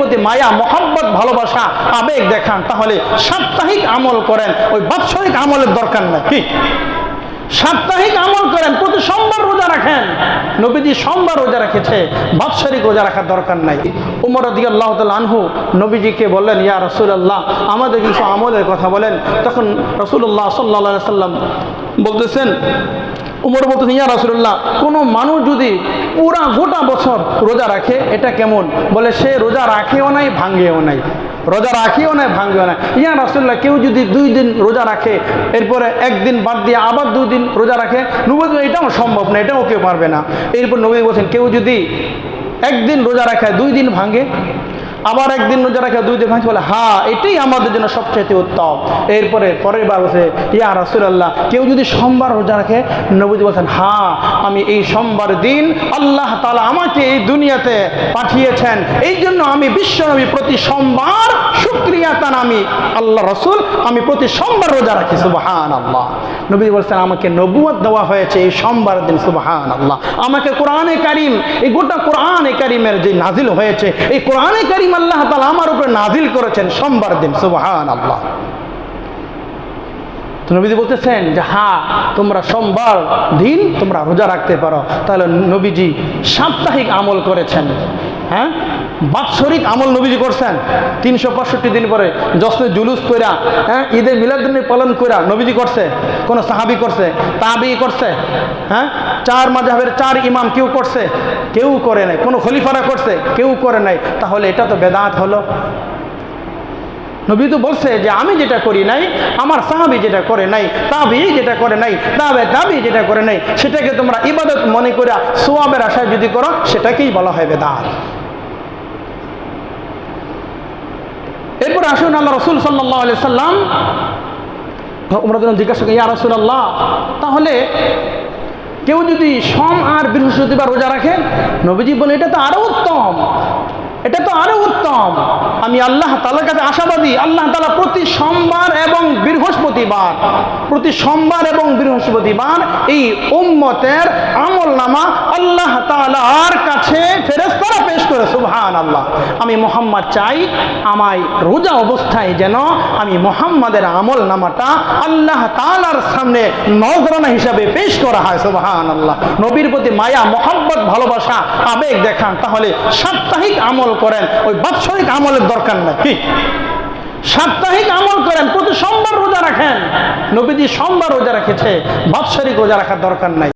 প্রতি মায়া, মহাব্বত, ভালোবাসা, আবেগ দেখান। তাহলে সাপ্তাহিক আমল করেন, ওই বাৎসরিক আমলের দরকার নাই। কি? সাপ্তাহিক আমল করেন, প্রতি সোমবার রোজা রাখেন। নবীজি সোমবার রোজা রেখেছে, বাৎসরিক রোজা রাখার দরকার নাই। উমর রদি আল্লাহ আনহু নবীজিকে বললেন, ইয়া রসুল্লাহ আমাদের কিছু আমলের কথা বলেন। তখন রসুল্লাহ সাল্লা সাল্লাম বলতেছেন উমর বলতেছেন ইয়া রসুল্লাহ কোনো মানুষ যদি পুরা গোটা বছর রোজা রাখে, এটা কেমন? বলে, সে রোজা রাখেও নাই, ভাঙ্গেও নাই। রোজা রাখিও নাই, ভাঙ্গেও নাই। ইয়া রাসুল্লাহ কেউ যদি দুই দিন রোজা রাখে, এরপরে একদিন বাদ দিয়ে আবার দুই দিন রোজা রাখে, নবী এটাও সম্ভব না, এটাও কেউ পারবে না। এরপর নবী বলছেন, কেউ যদি একদিন রোজা রাখে, দুই দিন ভাঙে আবার একদিন রোজা রাখে, দুই দিন ভাঙছে, বলে হ্যাঁ এটাই আমাদের জন্য সবচেয়ে উত্তম। এরপরে পরের বার বলছে, ইয়া রাসুলাল্লাহ, কেউ যদি সোমবার রোজা রাখে, নবীজি বলছেন হ্যাঁ আমি এই সোমবার দিন আল্লাহ তালা আমাকে এই দুনিয়াতে পাঠিয়েছেন। এই জন্য আমি বিশ্বনবী প্রতি সোমবার শুক্রিয়া তান আমি আল্লাহ রসুল, আমি প্রতি সোমবার রোজা রাখি। সুবাহান আল্লাহ নবী বলছেন, আমাকে নবুয়ত দেওয়া হয়েছে এই সোমবার দিন সুবাহান আল্লাহ আমাকে কোরআনে কারিম, এই গোটা কোরআনে কারিমের যে নাজিল হয়েছে, এই কোরআনে কারিম আল্লাহ তালা আমার উপরে নাজিল করেছেন সোমবার দিন সুবাহান আল্লাহ নবীজি বলতেছেন যে হ্যাঁ তোমরা সোমবার দিন তোমরা রোজা রাখতে পারো। তাহলে নবীজি সাপ্তাহিক আমল করেছেন। হ্যাঁ? বাৎসরিক আমল নবীজি করছেন। তিনশো পঁয়ষট্টি দিন পরে জশ্নে জুলুস কইরা হ্যাঁ ঈদের মিলাদিন পালন কইরা নবীজি করছে, কোনো সাহাবি করছে তাবি করছে হ্যাঁ? চার মাঝাবের চার ইমাম কেউ করছে, কেউ করে নাই, কোনো খলিফারা করছে, কেউ করে নাই। তাহলে এটা তো বেদাত হলো। নবী তো বলছে যে, আমি যেটা করি নাই, আমার সাহাবি যেটা করে নাই তাবি যেটা করে নাই তাবে তাবি যেটা করে নাই, সেটাকে তোমরা ইবাদত মনে করে সোয়াবের আশায় যদি করো, সেটাকেই বলা হয় বেদাত। এরপর আসুন আল্লাহ রসুল সাল্লাহ সাল্লাম জিজ্ঞাসা করি ইয়া তাহলে কেউ যদি সোম আর বৃহস্পতিবার রোজা রাখে? নবীজি বলে এটা তো আরও উত্তম, এটা তো আরও উত্তম। আমি আল্লাহ তালার কাছে আশাবাদী, আল্লাহ তালা প্রতি সোমবার এবং বৃহস্পতিবার, প্রতি সোমবার এবং বৃহস্পতিবার এই উম্মতের আমল নামা আল্লাহ তালার কাছে ফেরেস্তারা পেশ করে সুবহান আল্লাহ আমি মোহাম্মদ চাই আমায় রোজা অবস্থায় যেন আমি মোহাম্মদের আমল নামাটা আল্লাহ তালার সামনে নজরানা হিসাবে পেশ করা হয় সুবহান আল্লাহ নবীর প্রতি মায়া মোহাম্মত ভালোবাসা, আবেগ দেখান, তাহলে সাপ্তাহিক আমল করেন, ওই বাৎসরিক আমলের দরকার নাই। কি? সাপ্তাহিক আমল করেন, প্রতি সোমবার রোজা রাখেন। নবীজি সোমবার রোজা রেখেছে, বাৎসরিক রোজা রাখার দরকার নাই।